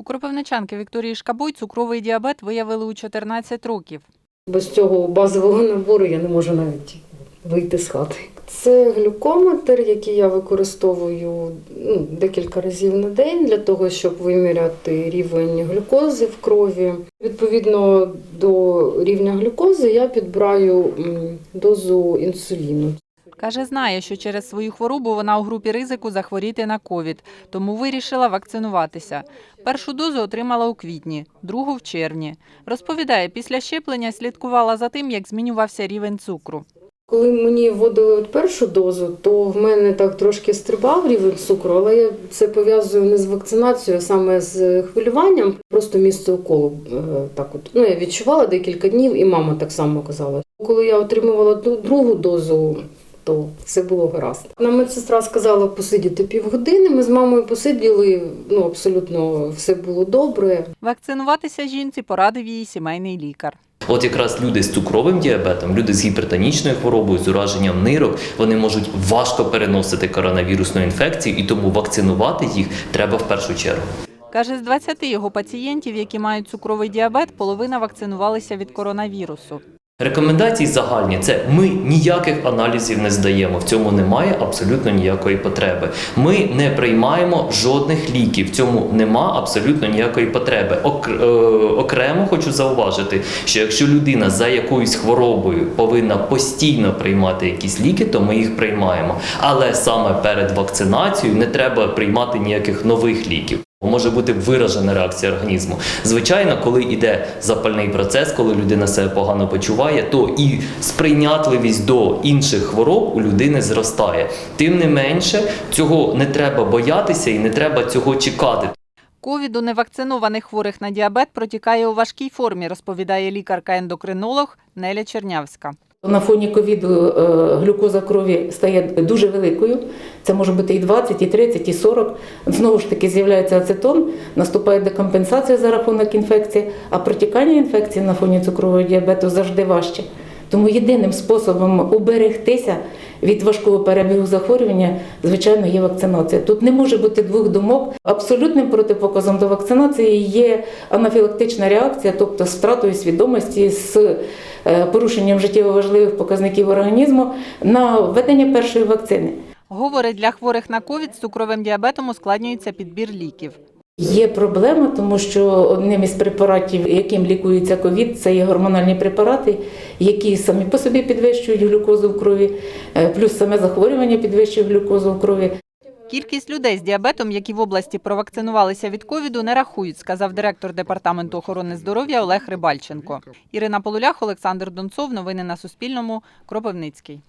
У кропивничанки Вікторії Шкабуй цукровий діабет виявили у 14 років. Без цього базового набору я не можу навіть вийти з хати. Це глюкометр, який я використовую ну, декілька разів на день для того, щоб виміряти рівень глюкози в крові. Відповідно до рівня глюкози я підбираю дозу інсуліну. Каже, знає, що через свою хворобу вона у групі ризику захворіти на ковід, тому вирішила вакцинуватися. Першу дозу отримала у квітні, другу в червні. Розповідає, після щеплення слідкувала за тим, як змінювався рівень цукру. Коли мені вводили першу дозу, то в мене так трошки стрибав рівень цукру, але я це пов'язую не з вакцинацією, а саме з хвилюванням. Просто місце уколу е, так от. Ну, я відчувала декілька днів, і мама так само казала. Коли я отримувала другу дозу, то все було гаразд. Нам медсестра сказала посидіти півгодини. Ми з мамою посиділи, ну абсолютно все було добре. Вакцинуватися жінці порадив її сімейний лікар. От якраз люди з цукровим діабетом, люди з гіпертонічною хворобою, з ураженням нирок, вони можуть важко переносити коронавірусну інфекцію, і тому вакцинувати їх треба в першу чергу. Каже, з 20 його пацієнтів, які мають цукровий діабет, половина вакцинувалися від коронавірусу. Рекомендації загальні це ми ніяких аналізів не здаємо. В цьому немає абсолютно ніякої потреби. Ми не приймаємо жодних ліків. В цьому нема абсолютно ніякої потреби. Е, окремо хочу зауважити, що якщо людина за якоюсь хворобою повинна постійно приймати якісь ліки, то ми їх приймаємо. Але саме перед вакцинацією не треба приймати ніяких нових ліків. Може бути виражена реакція організму. Звичайно, коли йде запальний процес, коли людина себе погано почуває, то і сприйнятливість до інших хвороб у людини зростає. Тим не менше, цього не треба боятися і не треба цього чекати. Ковід у невакцинованих хворих на діабет протікає у важкій формі, розповідає лікарка-ендокринолог Неля Чернявська. На фоні ковіду е, глюкоза крові стає дуже великою. Це може бути і 20, і 30, і 40. Знову ж таки з'являється ацетон, наступає декомпенсація за рахунок інфекції, а протікання інфекції на фоні цукрового діабету завжди важче. Тому єдиним способом уберегтися від важкого перебігу захворювання, звичайно, є вакцинація. Тут не може бути двох думок. Абсолютним протипоказом до вакцинації є анафілактична реакція, тобто з втратою свідомості, з е, порушенням життєво важливих показників організму на введення першої вакцини. Говорить, для хворих на ковід з цукровим діабетом ускладнюється підбір ліків. Є проблема, тому що одним із препаратів, яким лікується ковід, це є гормональні препарати, які самі по собі підвищують глюкозу в крові, е, плюс саме захворювання підвищує глюкозу в крові. Кількість людей з діабетом, які в області провакцинувалися від ковіду, не рахують, сказав директор департаменту охорони здоров'я Олег Рибальченко. Ірина Полулях, Олександр Донцов. Новини на Суспільному. Кропивницький.